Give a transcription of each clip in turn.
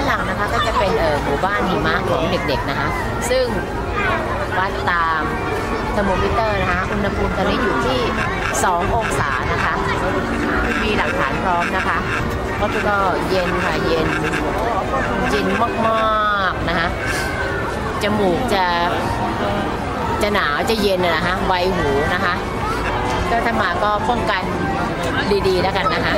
านหลังนะคะก็จะเป็นเออหมู่บ้านหิมะของเด็กๆนะคะ ซึ่งวัดตามเทอร์โมมิเตอร์นะคะอุณหภูมิตอนนี้อยู่ที่ 2 องศานะคะ มีหลักฐานพร้อมนะคะแล้วก็เย็นค่ะเย็นเย็นมากๆนะคะจมูกจะจะหนาวจะเย็นนะฮะไวหูนะคะก็ถ้ามาก็ป้องกันดีๆแล้วกันนะคะ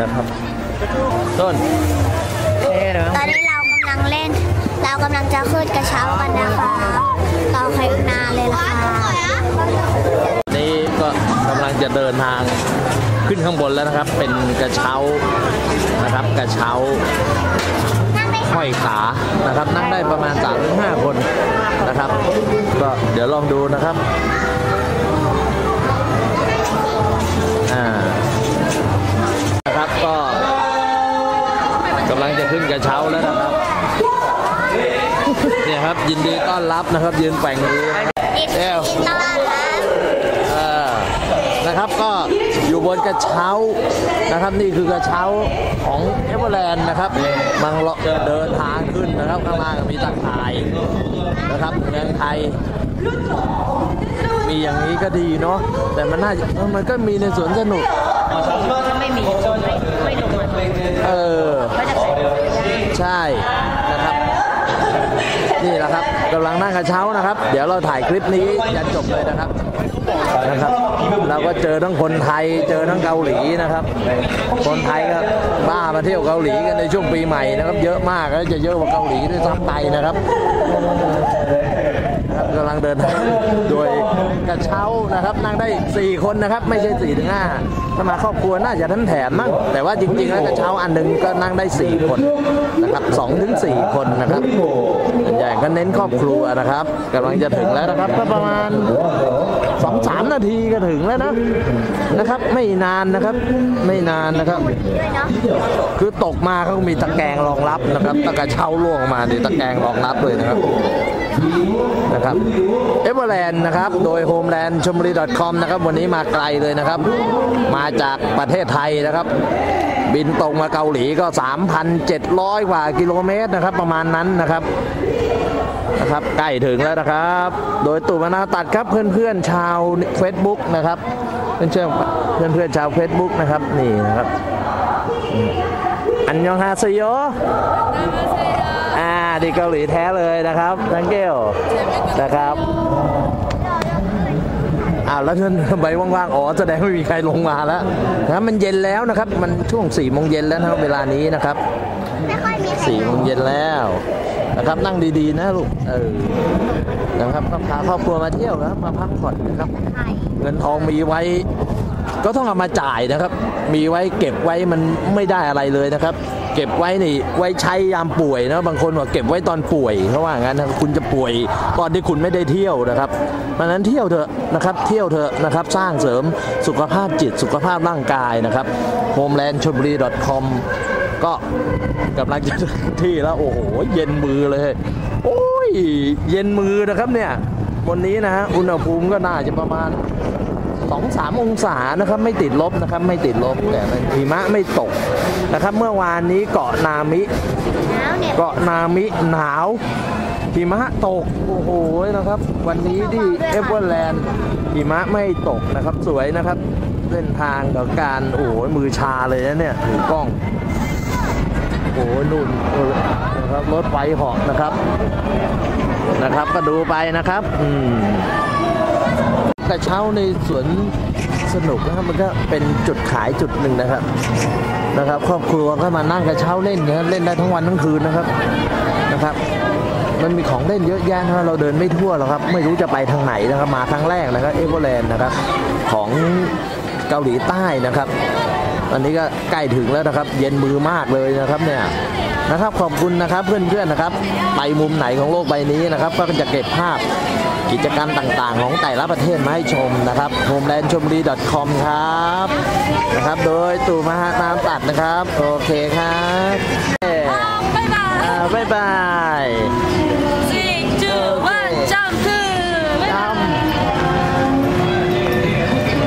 นะครับ ต้นเอ๊ะเหรอตอนนี้เรากำลังเล่น เรากำลังจะขึ้นกระเช้ากันนะคะต่อใครนานเลยล่ะค่ะนี่ก็กำลังจะเดินทางขึ้นข้างบนแล้วนะครับ เป็นกระเช้านะครับ กระเช้าห้อยขานะครับ นั่งได้ประมาณ3าถึงห้าคนนะครับ ก็เดี๋ยวลองดูนะครับ รับนะครับ ยืนแกว่งมือนะครับยินเอ้ดีวนะครับก็อยู่บนกระเช้านะครับนี่คือกระเช้าของเอเวอร์แลนด์นะครับมังเลาะเดินทางขึ้นนะครับข้างล่างมีตะข่ายนะครับเมืองไทยมีอย่างนี้ก็ดีเนาะแต่มันน่าจะมันก็มีในสวนสนุกถ้าไม่มีไม่ไม่ลงมาเออก็จะใส่ถุงไม่ได้ใช่นะครับ นี่แหละครับกำลังนั่งกระเช้านะครับ เดี๋ยวเราถ่ายคลิปนี้ยันจบเลยนะครับนะครับ เราก็เจอทั้งคนไทยเจอทั้งเกาหลีนะครับ คนไทยก็บ้ามาเที่ยวเกาหลีกันในช่วงปีใหม่นะครับ เยอะมากแล้วจะเยอะกว่าเกาหลีด้วยซ้ำไปนะครับนะครับกำลังเดินทางโดยกระเช้านะครับนั่งได้ 4 คนนะครับ ไม่ใช่4ถึง5ถ้ามาครอบครัวน่าจะทั้นแถมมั้งแต่ว่าจริงๆแล้วกระเช้าอันหนึงก็นั่งได้ 4 คนนะครับ2ถึง4คนนะครับ ก็เน้นครอบครัวนะครับกำลังจะถึงแล้วนะครับก็ประมาณสองสามนาทีก็ถึงแล้วนะนะครับ ไม่นานนะครับไม่นานนะครับ คือตกมาเขามีตะแกรงรองรับนะครับตะกระเช้าล่วงมาเดี๋ยวตะแกรงรองรับเลยนะครับนะครับเอเวอร์แลนด์นะครับ โดย homeland ชมรี .com นะครับ วันนี้มาไกลเลยนะครับ มาจากประเทศไทยนะครับ บินตรงมาเกาหลีก็ 3,700 กว่ากิโลเมตรนะครับ ประมาณนั้นนะครับ นะครับใกล้ถึงแล้วนะครับ โดยตู่มนาตัดครับเพื่อนๆชาว Facebook นะครับเพื่อนๆเพื่อนเพื่อนๆชาว Facebook นะครับนี่นะครับอืมอันยองฮาเซโยอ่าดีเกาหลีแท้เลยนะครับทังเกลนะครับอ้าวแล้วท่านทำไมว่างๆ อ๋อ แสดงว่าไม่มีใครลงมาแล้วนะครับมันเย็นแล้วนะครับ มันช่วง4ี่โมงเย็นแล้วนะครับเวลานี้นะครับไม่ค่อยมีใครสี่โมงเย็นแล้ว นะครับนั่งดีๆนะลูกเออนะครับก็พาครอบครัวมาเที่ยวนะครับมาพักผ่อนนะครับ เงินทองมีไว้ ก็ต้องเอามาจ่ายนะครับ มีไว้เก็บไว้มันไม่ได้อะไรเลยนะครับ เก็บไว้นี่ไว้ใช้ยามป่วยนะบางคนบอกเก็บไว้ตอนป่วยเพราะว่างั้นนะคุณจะป่วยตอนที่คุณไม่ได้เที่ยวนะครับเพราะนั้นเที่ยวเถอะนะครับเที่ยวเถอะนะครับสร้างเสริมสุขภาพจิตสุขภาพร่างกายนะครับ homeland c h o b u r i com ก็กำลังจะถึงที่แล้วโอ้โหเย็นมือเลย โอ้ยเย็นมือนะครับเนี่ย วันนี้นะฮะอุณหภูมิก็น่าจะประมาณสองสามองศานะครับไม่ติดลบนะครับไม่ติดลบแต่หิมะไม่ตกนะครับเมื่อวานนี้เกาะนามิหนาวเนี่ยเกาะนามิหนาวหิมะตกโอ้โหนะครับ วันนี้ที่เอเวอร์แลนด์หิมะไม่ตกนะครับสวยนะครับเส้นทางกับการโอ้โหมือชาเลยนะเนี่ยถือกล้อง โอ้โหนุ่นนะครับรถไฟเหาะนะครับ นะครับก็ดูไปนะครับ อืมกระเช้าในสวนสนุกนะครับมันก็เป็นจุดขายจุดหนึ่งนะครับ นะครับ ครอบครัวก็มานั่งกระเช้าเล่นนะเล่นได้ทั้งวันทั้งคืนนะครับนะครับ มันมีของเล่นเยอะแยะนะเราเดินไม่ทั่วหรอกครับ ไม่รู้จะไปทางไหนนะครับมาครั้งแรกนะครับเอเวอร์แลนด์นะครับ ของเกาหลีใต้นะครับ อนนี้ก็ใกล้ถึงแล้วนะครับ เย็นมือมากเลยนะครับเนี่ยนะครับขอบคุณนะครับเพื่อนๆนะครับ ไปมุมไหนของโลกใบนี้นะครับ ก็จะเก็บภาพกิจกรรมต่างๆ ของแต่ละประเทศมาให้ชมนะครับ homeland c h o m r i com ครับนะครับ โดยตู่มหานามตัดนะครับ โอเคครับเอ่อบ๊ายบายอ่าบ๊ายบาย